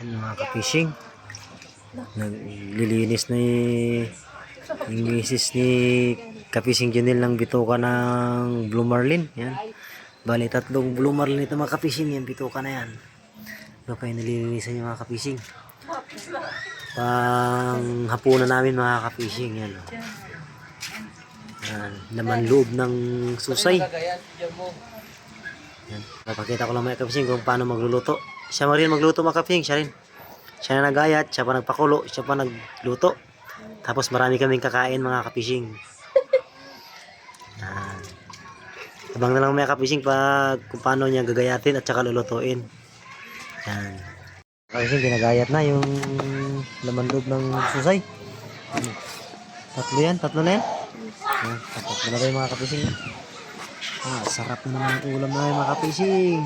Yan mga ka-fishing. Naglilinis na yung misis ni ka-fishing Junil ng bituka ng Blue Marlin. Yan. Bali, tatlong Blue Marlin ito mga ka-fishing. Yan, bituka na yan. Ito pa yung nililinisan yung mga ka-fishing. Pang hapunan namin mga ka-fishing. Yan. oh. Yan. Laman loob ng susay. Yan. Papakita ko lang mga kapsing kung paano magluluto. Siya mo rin magluto mga kapsing, siya rin. Siya na nagayat, siya pa nagpakulo, siya pa nagluto. Tapos marami kaming kakain mga kapising. Yan. Abang na lang mga kapising pag kung paano niya gagayatin at saka lulutuin. Yan. Kapising, ginagayat na yung laman loob ng susay. Tatlo yan, tatlo na yan. Yan, tatlo na tayo mga kapising. Ah, sarap na naman ang ulam na mga kapising.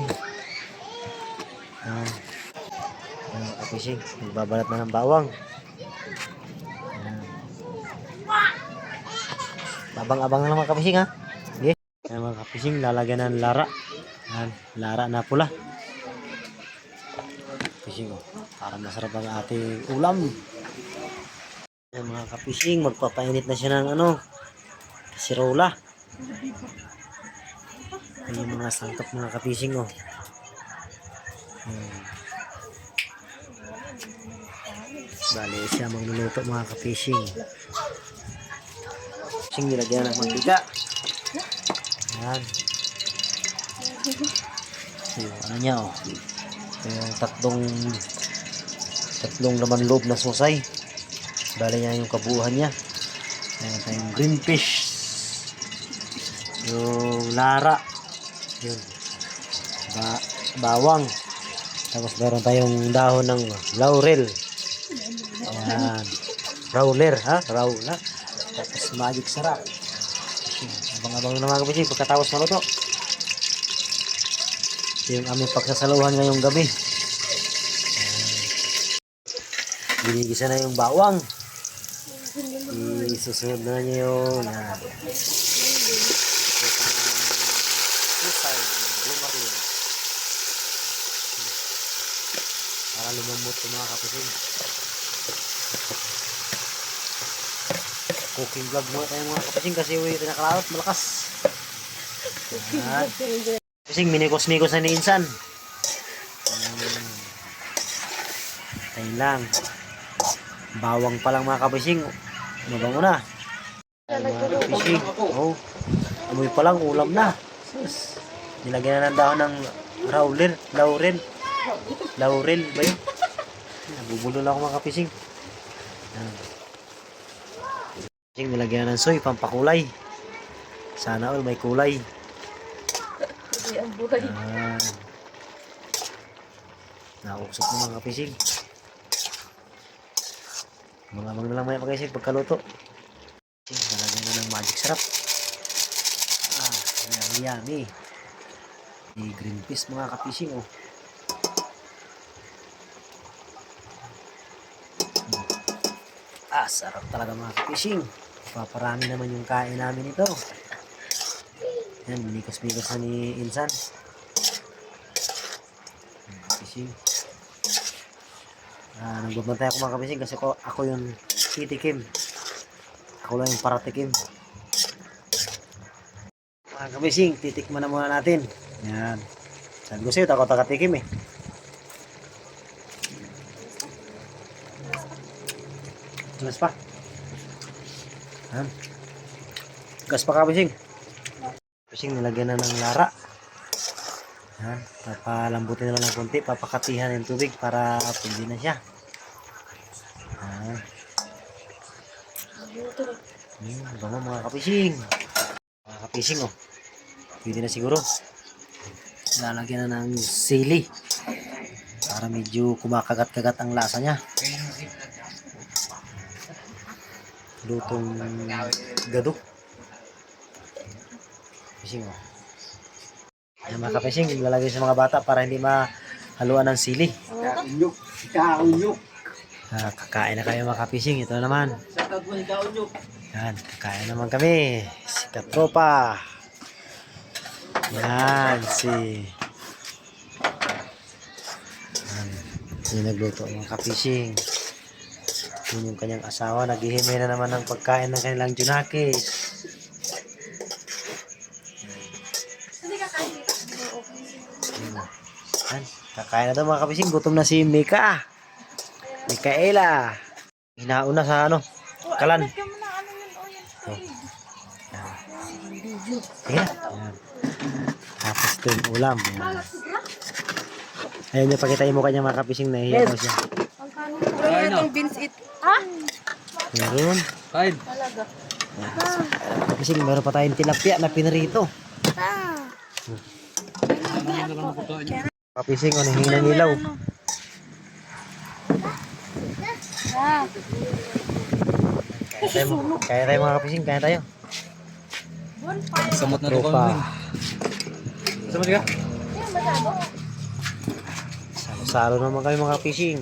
Yan. Yan mga kapising. Magbabalat na ng bawang. Yan. Babang-abang na lang mga kapising ha. Sige. Yan mga kapising, lalagyan ng lara. Yan, lara na pula. Kapising oh. Para masarap ang ating ulam. Yan mga kapising, magpapainit na siya ng ano, kasirola. Ayan yung mga sangkap mga kapising oh. Bali siya magluluto mga kapising. Sing nilagyan ng mantika. Ayan. So, ano niya oh. Yung tatlong tatlong laman loob na susay. Bali niya yung kabuuhan niya. Ayan tayong green fish. Yung lara. Yun. Ba bawang. Tapos meron tayong dahon ng laurel. Ayan. Rowler, ha? Rowler. Tapos magic sarap. Abang-abang na mga kapatid pagkatapos maluto. Ito yung aming pagsasaluhan ngayong gabi. Ayan. Ginigisa na yung bawang. Isusunod na niya yung yan. Ito pa susay, lumarlin. Lumambot yung mga kapatid. Cooking vlog muna tayo mga kapatid kasi uwi ito nakalawat, malakas. Kasing minikos-mikos na ni Insan. Hmm. Tayo lang. Bawang pa lang mga kapising. Mabango na. Kapising. Oh. Amoy pa lang, ulam na. Sus. Nilagyan na ng dahon ng laurel. Laurel. Laurel ba yun? Nabubulo na ako mga kapising. Ayan. Kapising, nilagyan na ng soy, pampakulay. Sana all may kulay. ang buhay. Nakusok ng mga kapising. Mga mga na lang may pagkaisig pagkaluto. Nalagyan na ng magic sarap. Ah, yummy yummy. May green peas mga kapising oh. Ah, sarap talaga mga kapising. Paparami naman yung kain namin ito. Yan, minikos-mikos na ni Insan. Kapising. Ah, nagbabantay ako mga kapising kasi ko, ako yung titikim. Ako lang yung paratikim. Mga kapising, titikman na muna natin. Yan. Sabi ko sa'yo, takot takatikim eh. Gas pa. Yan. Gas pa kapising. Kapising, nilagyan na ng lara. Yan. Papalambutin na lang ng konti. Papakatihan ng tubig para pwede na siya. Yan. Hmm, bango mga kapising. Mga kapising oh. Pwede na siguro. Lalagyan na ng sili. Para medyo kumakagat-kagat ang lasa niya. Lutong gado. Kapising oh. Yan mga kapising, lalagay sa mga bata para hindi mahaluan ng sili. Kaunyok. Kaunyok. Ah, kakain na kayo mga kapising. Ito na naman. Si. Yan, kakain naman kami. Si Katropa. Yan, si... Yan. Yung nagluto mga kapising. Yun yung kanyang asawa. Naghihimay na naman ng pagkain ng kanilang junakis. Yan. Kakain na daw mga kapising. Gutom na si Mika. Mikaela. Hinauna sa ano. Kalan. Oh. Tapos ito yung ulam. Yan. Ayun yung pakita mo kanya mga kapising. Nahihiya daw siya. Kaya itong beans it. Ha? Meron. Kain. Talaga. Kapising meron pa tayong tilapia na pinarito. Kapising o nahingi ng ilaw. Ah. Kaya tayo, kaya tayo mga kapising. Kaya tayo. Samot na Tropa. kami. Samot ka? Salo-salo naman kami mga kapising.